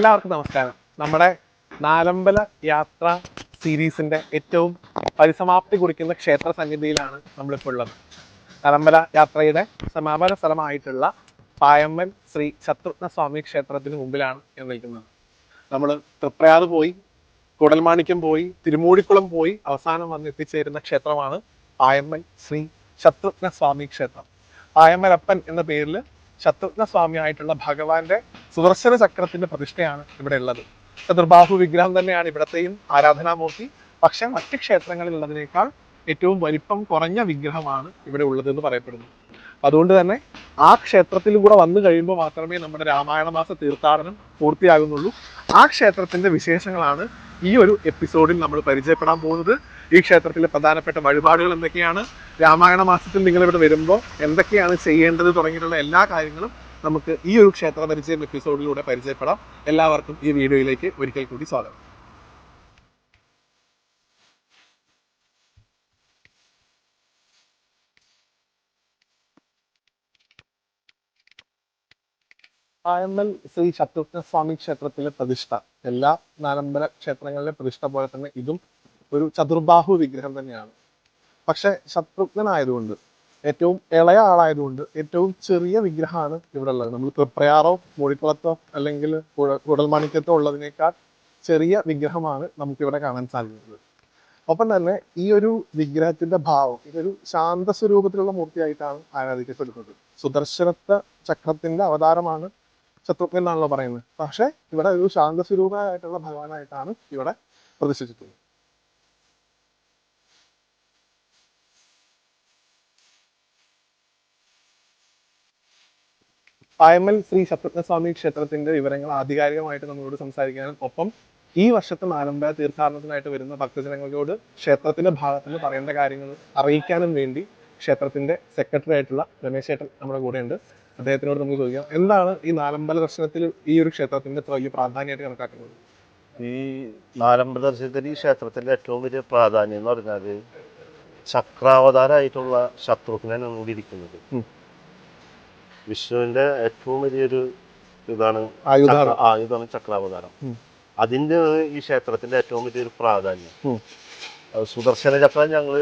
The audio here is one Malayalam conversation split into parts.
എല്ലാവർക്കും നമസ്കാരം. നമ്മുടെ നാലമ്പല യാത്ര സീരീസിന്റെ ഏറ്റവും പരിസമാപ്തി കുറിക്കുന്ന ക്ഷേത്ര സന്നിധിയിലാണ് നമ്മളിപ്പോൾ ഉള്ളത്. നാലമ്പല യാത്രയുടെ സമാപന സ്ഥലമായിട്ടുള്ള പായമ്മൻ ശ്രീ ശത്രുഘ്ന സ്വാമി ക്ഷേത്രത്തിന് മുമ്പിലാണ് ഞാൻ നിൽക്കുന്നത്. നമ്മൾ തൃപ്രയാറ് പോയി കുടൽമാണിക്യം പോയി തിരുമൂഴിക്കുളം പോയി അവസാനം വന്ന് എത്തിച്ചേരുന്ന ക്ഷേത്രമാണ് പായമ്മൻ ശ്രീ ശത്രുഘ്ന സ്വാമി ക്ഷേത്രം. പായമ്മലപ്പൻ എന്ന പേരിൽ ശത്രുഘ്ന സ്വാമിയായിട്ടുള്ള ഭഗവാന്റെ സുദർശന ചക്രത്തിന്റെ പ്രതിഷ്ഠയാണ് ഇവിടെ ഉള്ളത്. ചതുർബാഹു വിഗ്രഹം തന്നെയാണ് ഇവിടത്തെയും ആരാധനാമൂർത്തി. പക്ഷെ മറ്റ് ക്ഷേത്രങ്ങളിൽ ഉള്ളതിനേക്കാൾ ഏറ്റവും വലിപ്പം കുറഞ്ഞ വിഗ്രഹമാണ് ഇവിടെ ഉള്ളതെന്ന് പറയപ്പെടുന്നു. അതുകൊണ്ട് തന്നെ ആ ക്ഷേത്രത്തിൽ കൂടെ വന്നു കഴിയുമ്പോൾ മാത്രമേ നമ്മുടെ രാമായണ മാസ തീർത്ഥാടനം പൂർത്തിയാകുന്നുള്ളൂ. ആ ക്ഷേത്രത്തിന്റെ വിശേഷങ്ങളാണ് ഈ ഒരു എപ്പിസോഡിൽ നമ്മൾ പരിചയപ്പെടാൻ പോകുന്നത്. ഈ ക്ഷേത്രത്തിലെ പ്രധാനപ്പെട്ട വഴിപാടുകൾ എന്തൊക്കെയാണ്? രാമായണ മാസത്തിൽ നിങ്ങൾ ഇവിടെ വരുമ്പോൾ എന്തൊക്കെയാണ് ചെയ്യേണ്ടത് തുടങ്ങിയിട്ടുള്ള എല്ലാ കാര്യങ്ങളും നമുക്ക് ഈ ഒരു ക്ഷേത്ര പരിചയം എപ്പിസോഡിലൂടെ പരിചയപ്പെടാം. എല്ലാവർക്കും ഈ വീഡിയോയിലേക്ക് ഒരിക്കൽ കൂടി സ്വാഗതം. ആയമ്മൽ ശ്രീ ശത്രുഘ്ന സ്വാമി ക്ഷേത്രത്തിലെ പ്രതിഷ്ഠ. എല്ലാ നാലമ്പല ക്ഷേത്രങ്ങളിലെ പ്രതിഷ്ഠ പോലെ തന്നെ ഇതും ഒരു ചതുർബാഹു വിഗ്രഹം തന്നെയാണ്. പക്ഷെ ശത്രുഘ്നനായതുകൊണ്ട് ഏറ്റവും ഇളയ ആളായതുകൊണ്ട് ഏറ്റവും ചെറിയ വിഗ്രഹമാണ് ഇവിടെ ഉള്ളത് നമ്മൾ തൃപ്രയാറോ മൂഴിക്കുളത്തോ അല്ലെങ്കിൽ കുടൽമാണിക്യത്തോ ഉള്ളതിനേക്കാൾ ചെറിയ വിഗ്രഹമാണ് നമുക്കിവിടെ കാണാൻ സാധിക്കുന്നത്. ഒപ്പം തന്നെ ഈ ഒരു വിഗ്രഹത്തിന്റെ ഭാവം ഇതൊരു ശാന്ത സ്വരൂപത്തിലുള്ള മൂർത്തിയായിട്ടാണ് ആരാധിക്കപ്പെടുന്നത്. സുദർശനത്തെ ചക്രത്തിന്റെ അവതാരമാണ് ശത്രുഘ്നാണല്ലോ പറയുന്നത്. പക്ഷെ ഇവിടെ ഒരു ശാന്ത സ്വരൂപമായിട്ടുള്ള ഭഗവാനായിട്ടാണ് ഇവിടെ പ്രതിഷ്ഠിച്ചിട്ടുള്ളത് പായമ്മൽ ശ്രീ ശത്രുഘ്ന സ്വാമി ക്ഷേത്രത്തിന്റെ വിവരങ്ങൾ ആധികാരികമായിട്ട് നമ്മളോട് സംസാരിക്കാനും ഒപ്പം ഈ വർഷത്തെ നാലമ്പല തീർത്ഥാടനത്തിനായിട്ട് വരുന്ന ഭക്തജനങ്ങളോട് ക്ഷേത്രത്തിന്റെ ഭാഗത്ത് നിന്ന് പറയേണ്ട കാര്യങ്ങൾ അറിയിക്കാനും വേണ്ടി ക്ഷേത്രത്തിന്റെ സെക്രട്ടറി ആയിട്ടുള്ള രമേശ് ഏട്ടൻ നമ്മുടെ ഉണ്ട് അദ്ദേഹത്തിനോട് നമുക്ക് ചോദിക്കാം എന്താണ് ഈ നാലമ്പല ദർശനത്തിൽ ഈ ഒരു ക്ഷേത്രത്തിന്റെ വലിയ പ്രാധാന്യമായിട്ട് കണക്കാക്കുന്നത്? ഈ നാലമ്പല ദർശനത്തിൽ ഈ ക്ഷേത്രത്തിന്റെ ഏറ്റവും വലിയ പ്രാധാന്യം എന്ന് പറഞ്ഞാൽ ചക്രാവതാരമായിട്ടുള്ള ശത്രുഘ്നൻ കൂടി ഇരിക്കുന്നത്. വിഷ്ണുവിന്റെ ഏറ്റവും വലിയൊരു ഇതാണ് ആയുധമാണ് ചക്രാവതാരം. അതിന്റെ ഈ ക്ഷേത്രത്തിന്റെ ഏറ്റവും വലിയൊരു പ്രാധാന്യം. സുദർശന ചക്രം ഞങ്ങൾ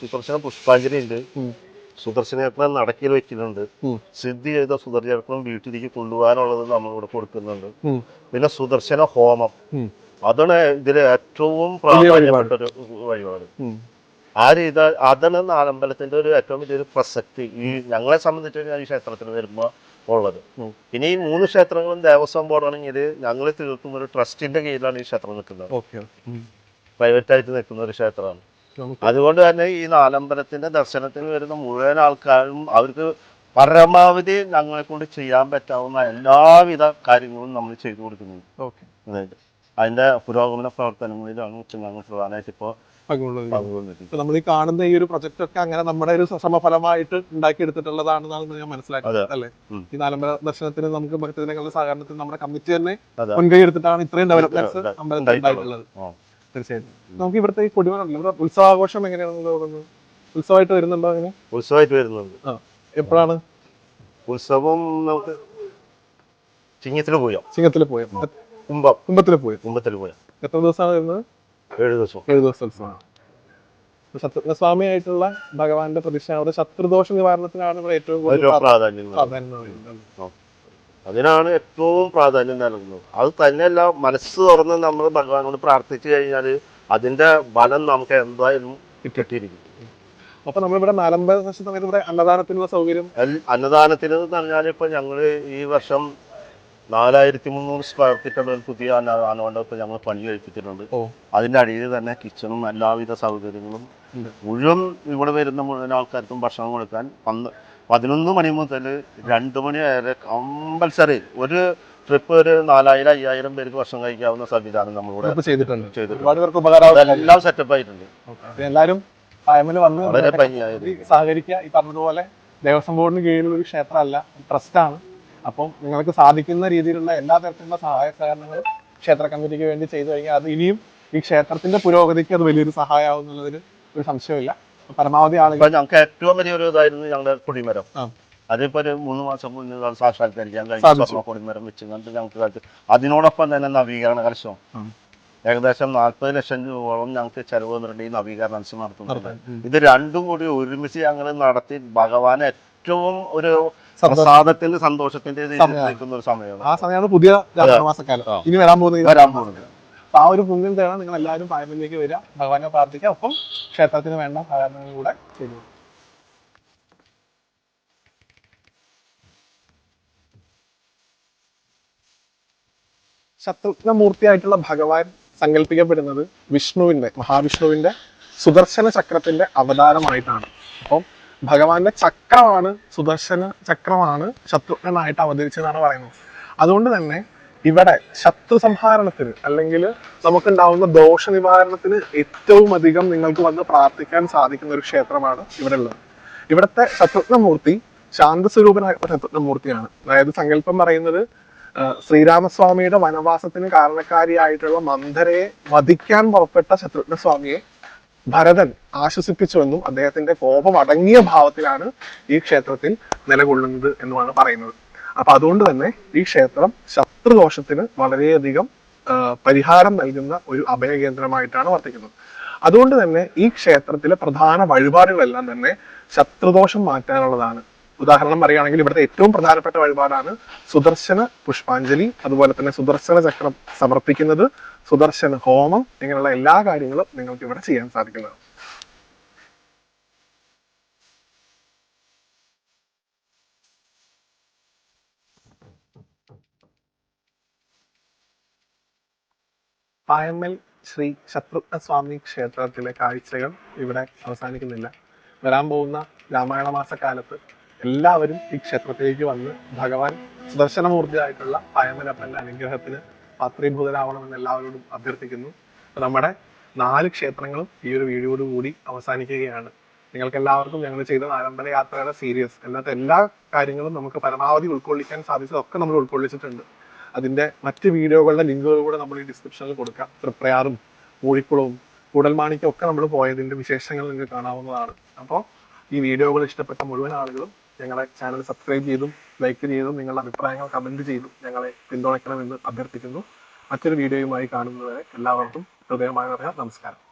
സുദർശന പുഷ്പാഞ്ജലി ഉണ്ട്. സുദർശന ചക്രം നടക്കിൽ വെച്ചിട്ടുണ്ട്. സിദ്ധി ചെയ്ത സുദർശന ചക്രം വീട്ടിലേക്ക് കൊണ്ടുപോകാനുള്ളത് നമ്മളിവിടെ കൊടുക്കുന്നുണ്ട്. ഉം. പിന്നെ സുദർശന ഹോമം. അതാണ് ഇതിലെ ഏറ്റവും പ്രാധാന്യപ്പെട്ട ഒരു വഴിപാട്. ആ രീതി അതാണ് നാലമ്പലത്തിന്റെ ഒരു ഏറ്റവും വലിയൊരു പ്രസക്തി. ഈ ഞങ്ങളെ സംബന്ധിച്ച് ഈ ക്ഷേത്രത്തിൽ വരുമ്പോൾ ഉള്ളത്. ഇനി പിന്നെ ഈ മൂന്ന് ക്ഷേത്രങ്ങളും ദേവസ്വം ബോർഡാണെങ്കിൽ ഞങ്ങൾ തീർത്തും ഒരു ട്രസ്റ്റിന്റെ കീഴിലാണ് ഈ ക്ഷേത്രം നിൽക്കുന്നത്. പ്രൈവറ്റ് ആയിട്ട് നിൽക്കുന്ന ഒരു ക്ഷേത്രമാണ്. അതുകൊണ്ട് തന്നെ ഈ നാലമ്പലത്തിന്റെ ദർശനത്തിന് വരുന്ന മുഴുവൻ ആൾക്കാരും അവർക്ക് പരമാവധി ഞങ്ങളെ കൊണ്ട് ചെയ്യാൻ പറ്റാവുന്ന എല്ലാവിധ കാര്യങ്ങളും നമ്മൾ ചെയ്തു കൊടുക്കുന്നുണ്ട്. അതിന്റെ പുരോഗമന പ്രവർത്തനങ്ങളിലാണ് ഞങ്ങൾ പ്രധാനമായിട്ട് ഇപ്പോൾ നമ്മൾ ഈ കാണുന്ന ഈ ഒരു പ്രൊജക്ട് ഒക്കെ അങ്ങനെ നമ്മുടെ ഒരു ശ്രമഫലമായിട്ട് ഉണ്ടാക്കിയെടുത്തിട്ടുള്ളതാണെന്നാണ് ഞാൻ മനസ്സിലാക്കുന്നത് അല്ലെ? ഈ നാലമ്പല ദർശനത്തിന് നമുക്ക് ഭക്തജനങ്ങളുടെ സഹകരണത്തിന് നമ്മുടെ കമ്മിറ്റി തന്നെ. മുൻകൈ എടുത്തിട്ടാണ് ഇത്രയും ഡെവലപ്മെന്റ്സ്. അമ്പലത്തിൽ ഉണ്ടായിട്ടുള്ളത്. തീർച്ചയായിട്ടും നമുക്ക് ഇവിടുത്തെ ഈ കൊടിമണല്ലോ ഇവിടെ ഉത്സവാഘോഷം എങ്ങനെയാണെന്ന് തോന്നുന്നത് ഉത്സവമായിട്ട് വരുന്നുണ്ടോ അങ്ങനെ? ഉത്സവമായിട്ട് വരുന്നുണ്ട്. എപ്പോഴാണ്? ഉത്സവം നമുക്ക് ചിങ്ങത്തിൽ പോയോ? ചിങ്ങത്തിൽ പോയ? കുംഭം. കുംഭത്തിൽ പോയി. കുംഭത്തിൽ പോയാം. എത്ര ദിവസമാണ് വരുന്നത്? ഏഴ് ദിവസം. ഏഴു ദിവസം ആയിട്ടുള്ള ഭഗവാന്റെ പ്രതിഷ്ഠ അവിടെ ശത്രുദോഷ നിവാരണത്തിനാണ് ഇവിടെ ഏറ്റവും കൂടുതൽ പ്രാധാന്യം. അതിനാണ് ഏറ്റവും പ്രാധാന്യം നൽകുന്നത്. അത് തന്നെയല്ല മനസ്സ് തുറന്ന് നമ്മൾ ഭഗവാനോട് പ്രാർത്ഥിച്ചു കഴിഞ്ഞാൽ അതിന്റെ ബലം നമുക്ക് എന്തായാലും കിട്ടിയിരിക്കും. അപ്പൊ നമ്മളിവിടെ നാലമ്പത് വർഷം സമയത്ത് ഇവിടെ അന്നദാനത്തിനുള്ള സൗകര്യം? അന്നദാനത്തിന് എന്ന് പറഞ്ഞാൽ ഇപ്പൊ ഞങ്ങൾ ഈ വർഷം നാലായിരത്തി മുന്നൂറ് സ്ക്വയർ ഫീറ്റ് ഉള്ള ഒരു പുതിയ ഇപ്പൊ ഞങ്ങൾ പണി കഴിപ്പിച്ചിട്ടുണ്ട്. അതിന്റെ അടിയിൽ തന്നെ കിച്ചണും എല്ലാവിധ സൗകര്യങ്ങളും. മുഴുവൻ ഇവിടെ വരുന്ന മുഴുവൻ ആൾക്കാർക്കും ഭക്ഷണം കൊടുക്കാൻ പന്ത് പതിനൊന്ന് മണി മുതൽ രണ്ട് മണി വരെ കമ്പൽസറി ഒരു ട്രിപ്പ് ഒരു നാലായിരം അയ്യായിരം പേർക്ക് ഭക്ഷണം കഴിക്കാവുന്ന സംവിധാനം നമ്മളിവിടെ എല്ലാം ചെയ്തിട്ടുണ്ട്. ചെയ്തിട്ടുണ്ട്. സെറ്റപ്പ് ആയിട്ടുണ്ട്. വന്ന് വളരെ ഭംഗിയായത് സഹകരിക്കുക. ഈ പറഞ്ഞതുപോലെ ദേവസ്വം ബോർഡിന് കീഴിലുള്ള ഒരു ക്ഷേത്രമല്ല ട്രസ്റ്റാണ് അപ്പം നിങ്ങൾക്ക് സാധിക്കുന്ന രീതിയിലുള്ള എല്ലാ തരത്തിലുള്ള സഹായ സഹകരണങ്ങളും ക്ഷേത്ര കമ്മിറ്റിക്ക് വേണ്ടി ചെയ്തു കഴിഞ്ഞാൽ അത് ഇനിയും ഈ ക്ഷേത്രത്തിന്റെ പുരോഗതിക്ക് അത് വലിയൊരു സഹായമാവും എന്നുള്ളതിൽ ഒരു സംശയമില്ല പരമാവധി ആളുകൾ ഞങ്ങൾക്ക് ഏറ്റവും വലിയൊരു ഇതായിരുന്നു ഞങ്ങളുടെ കുടിമരം. അതിപ്പോ ഒരു മൂന്ന് മാസം മുന്നേ സാക്ഷാത്കരിക്കാൻ കഴിഞ്ഞു. കൊടിമരം വെച്ച് കണ്ട് ഞങ്ങൾക്ക് അതിനോടൊപ്പം തന്നെ നവീകരണ കലശം. ഏകദേശം നാൽപ്പത് ലക്ഷം രൂപയോളം ഞങ്ങൾക്ക് ചെലവ് വന്നിട്ടുണ്ട് ഈ നവീകരണ കലശം നടത്തുന്നത്. ഇത് രണ്ടും കൂടി ഒരുമിച്ച് ഞങ്ങൾ നടത്തി ഭഗവാൻ ഏറ്റവും ഒരു. പ്രസാദത്തിന്റെ സന്തോഷത്തിന്റെ. നിൽക്കുന്ന ഒരു സമയമാണ്. ആ സമയമാണ് പുതിയ മാസക്കാലം. ഇനി വരാൻ പോകുന്നത് വരാൻ പോകുന്നത്. ആ ഒരു പുണ്യം തേടാൻ നിങ്ങൾ എല്ലാവരും പായമ്പിലേക്ക് വരിക. ഭഗവാനെ പ്രാർത്ഥിക്കുക. ഒപ്പം ക്ഷേത്രത്തിന് വേണ്ട സഹകരണങ്ങൾ കൂടെ ചെയ്തു ശത്രുഘ്നമൂർത്തിയായിട്ടുള്ള ഭഗവാൻ സങ്കല്പിക്കപ്പെടുന്നത് വിഷ്ണുവിന്റെ മഹാവിഷ്ണുവിന്റെ സുദർശന ചക്രത്തിന്റെ അവതാരമായിട്ടാണ്. അപ്പം ഭഗവാന്റെ ചക്രമാണ് സുദർശന ചക്രമാണ് ശത്രുഘ്നായിട്ട് അവതരിച്ചതെന്നാണ് പറയുന്നത്. അതുകൊണ്ട് തന്നെ ഇവിടെ ശത്രു സംഹാരണത്തിന് അല്ലെങ്കിൽ നമുക്കുണ്ടാവുന്ന ദോഷ നിവാരണത്തിന് ഏറ്റവും അധികം നിങ്ങൾക്ക് വന്ന് പ്രാർത്ഥിക്കാൻ സാധിക്കുന്ന ഒരു ക്ഷേത്രമാണ് ഇവിടെ ഉള്ളത് ഇവിടുത്തെ ശത്രുഘ്നമൂർത്തി ശാന്തസ്വരൂപനായ ശത്രുഘ്നമൂർത്തിയാണ്. അതായത് സങ്കല്പം പറയുന്നത് ശ്രീരാമസ്വാമിയുടെ വനവാസത്തിന് കാരണക്കാരിയായിട്ടുള്ള മന്ധരയെ വധിക്കാൻ പുറപ്പെട്ട ശത്രുഘ്നസ്വാമിയെ ഭരതൻ ആശ്വസിപ്പിച്ചുവെന്നും അദ്ദേഹത്തിന്റെ കോപം അടങ്ങിയ ഭാവത്തിലാണ് ഈ ക്ഷേത്രത്തിൽ നിലകൊള്ളുന്നത് എന്നുമാണ് പറയുന്നത്. അപ്പൊ അതുകൊണ്ട് തന്നെ ഈ ക്ഷേത്രം ശത്രുദോഷത്തിന് വളരെയധികം പരിഹാരം നൽകുന്ന ഒരു അഭയകേന്ദ്രമായിട്ടാണ് വർത്തിക്കുന്നത്. അതുകൊണ്ട് തന്നെ ഈ ക്ഷേത്രത്തിലെ പ്രധാന വഴിപാടുകളെല്ലാം തന്നെ ശത്രുദോഷം മാറ്റാനുള്ളതാണ്. ഉദാഹരണം പറയുകയാണെങ്കിൽ ഇവിടുത്തെ ഏറ്റവും പ്രധാനപ്പെട്ട വഴിപാടാണ് സുദർശന പുഷ്പാഞ്ജലി അതുപോലെ തന്നെ സുദർശന ചക്രം സമർപ്പിക്കുന്നത്. സുദർശന ഹോമം ഇങ്ങനെയുള്ള എല്ലാ കാര്യങ്ങളും നിങ്ങൾക്ക് ഇവിടെ ചെയ്യാൻ സാധിക്കുന്നതാണ്. പായമ്മൽ ശ്രീ ശത്രുഘ്ന സ്വാമി ക്ഷേത്രത്തിലെ കാഴ്ചകൾ ഇവിടെ അവസാനിക്കുന്നില്ല. വരാൻ പോകുന്ന രാമായണ മാസക്കാലത്ത് എല്ലാവരും ഈ ക്ഷേത്രത്തിലേക്ക് വന്ന് ഭഗവാൻ സുദർശനമൂർത്തിയായിട്ടുള്ള പായമ്മലപ്പന്റെ അനുഗ്രഹത്തിന് പാത്രീഭൂതരാവണമെന്ന് എല്ലാവരോടും അഭ്യർത്ഥിക്കുന്നു. നമ്മുടെ നാല് ക്ഷേത്രങ്ങളും ഈ ഒരു വീഡിയോയോട് കൂടി അവസാനിക്കുകയാണ്. നിങ്ങൾക്ക് എല്ലാവർക്കും ഞങ്ങൾ ചെയ്ത ആരംഭന യാത്രയുടെ സീരീസ് അല്ലാത്ത എല്ലാ കാര്യങ്ങളും നമുക്ക് പരമാവധി ഉൾക്കൊള്ളിക്കാൻ സാധിച്ചതൊക്കെ നമ്മൾ ഉൾക്കൊള്ളിച്ചിട്ടുണ്ട്. അതിന്റെ മറ്റ് വീഡിയോകളുടെ ലിങ്കുകൾ കൂടെ നമ്മൾ ഈ ഡിസ്ക്രിപ്ഷനിൽ കൊടുക്കാം. തൃപ്രയാറും മൂഴിക്കുളവും കൂടൽമാണിക്കും ഒക്കെ നമ്മൾ പോയതിന്റെ വിശേഷങ്ങൾ നിങ്ങൾക്ക് കാണാവുന്നതാണ്. അപ്പോൾ ഈ വീഡിയോകൾ ഇഷ്ടപ്പെട്ട മുഴുവൻ ആളുകളും ഞങ്ങളെ ചാനൽ സബ്സ്ക്രൈബ് ചെയ്തും ലൈക്ക് ചെയ്തും നിങ്ങളുടെ അഭിപ്രായങ്ങൾ കമന്റ് ചെയ്തും ഞങ്ങളെ പിന്തുണയ്ക്കണമെന്ന് അഭ്യർത്ഥിക്കുന്നു. മറ്റൊരു വീഡിയോയുമായി കാണുന്നവരെ എല്ലാവർക്കും ഹൃദയമായ നമസ്കാരം.